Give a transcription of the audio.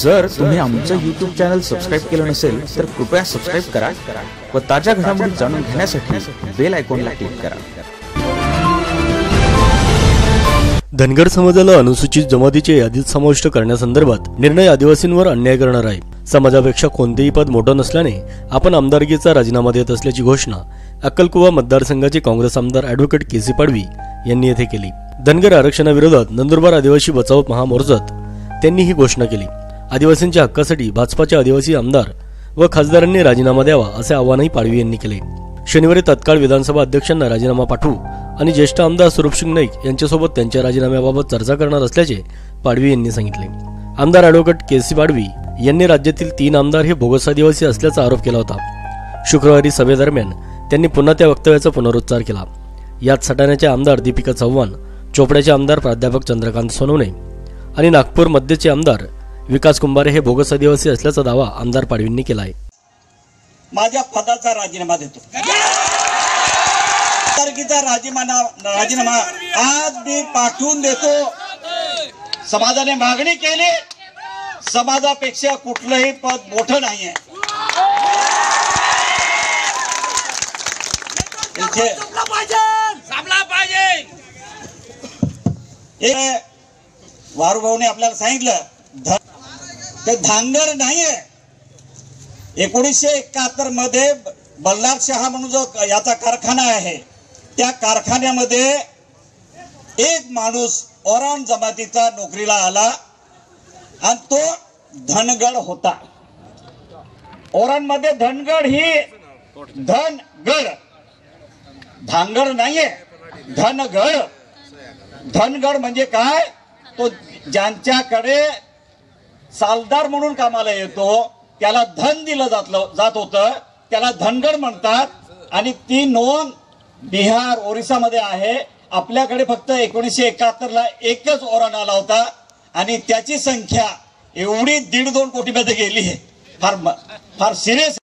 जर तुम्ही आमचं युट्यूब चॅनल सबस्क्राईब केलं नसेल तर कृपया सबस्क्राईब करा व ताज्या घडामोडी जाणून घेण्यासाठी बेल आयकॉनला क्लिक करा. धनगर समाजाला अनुसूचित जमातीच्या यादीत समाविष्ट करण्यासंदर्भात निर्णय आदिवासींवर अन्याय करणार आहे. समाजापेक्षा कोणतेही पद मोठं नसल्याने आपण आमदारकीचा राजीनामा देत असल्याची घोषणा अक्कलकुवा मतदारसंघाचे काँग्रेस आमदार अॅडव्होकेट के सी पाडवी यांनी येथे केली. धनगर आरक्षणाविरोधात नंदुरबार आदिवासी बचाव महामोर्चात त्यांनी ही घोषणा केली. आदिवासींच्या हक्कासाठी भाजपाचे आदिवासी आमदार व खासदारांनी राजीनामा द्यावा असे आवाहनही पाडवी यांनी केले. शनिवारी तत्काळ विधानसभा अध्यक्षांना राजीनामा पाठवू आणि ज्येष्ठ आमदार स्वरूपसिंग नाईक यांच्यासोबत त्यांच्या राजीनाम्याबाबत चर्चा करणार असल्याचे पाडवी यांनी सांगितले. आमदार अॅडव्होकेट के सी पाडवी यांनी राज्यातील तीन आमदार हे बोगस आदिवासी असल्याचा आरोप केला होता. शुक्रवारी सभेदरम्यान त्यांनी पुन्हा त्या वक्तव्याचा पुनरुच्चार केला. यात सटाण्याचे आमदार दीपिका चव्हाण चोपड्याचे आमदार प्राध्यापक चंद्रकांत सोनवणे आणि नागपूर मध्यचे आमदार विकास कुंभारे हे बोगस आदिवासी असल्याचा दावा आमदार पाडवींनी केला आहे माझ्या पदाचा राजीनामा देतो. राजीनामा राजीनामा आज मी पाठवून देतो. समाजाने मागणी केली. समाजापेक्षा कुठलंही पद मोठं नाहीये. इथे पाहिजे वारुभाऊने आपल्याला सांगितलं. ध- ते धांगर नाहीये. एकोणीसशे एकाहत्तरमध्ये बल्लार शहा म्हणून जो याचा कारखाना आहे त्या कारखान्यामध्ये एक माणूस ओरान जमातीचा नोकरीला आला आणि तो धनगड होता. ओरानमध्ये धनगड ही धनगड. धांगड नाहीये धनगड. धनगड म्हणजे काय? तो ज्यांच्याकडे सालदार म्हणून कामाला येतो त्याला धन दिलं जातलं जात होतं त्याला धनगड म्हणतात आणि ती नोंद बिहार ओरिसामध्ये आहे. आपल्याकडे फक्त एकोणीसशे एकाहत्तर ला एकच ओरण आला होता आणि त्याची संख्या एवढी दीड दोन कोटीमध्ये गेली आहे. फार फार सिरियस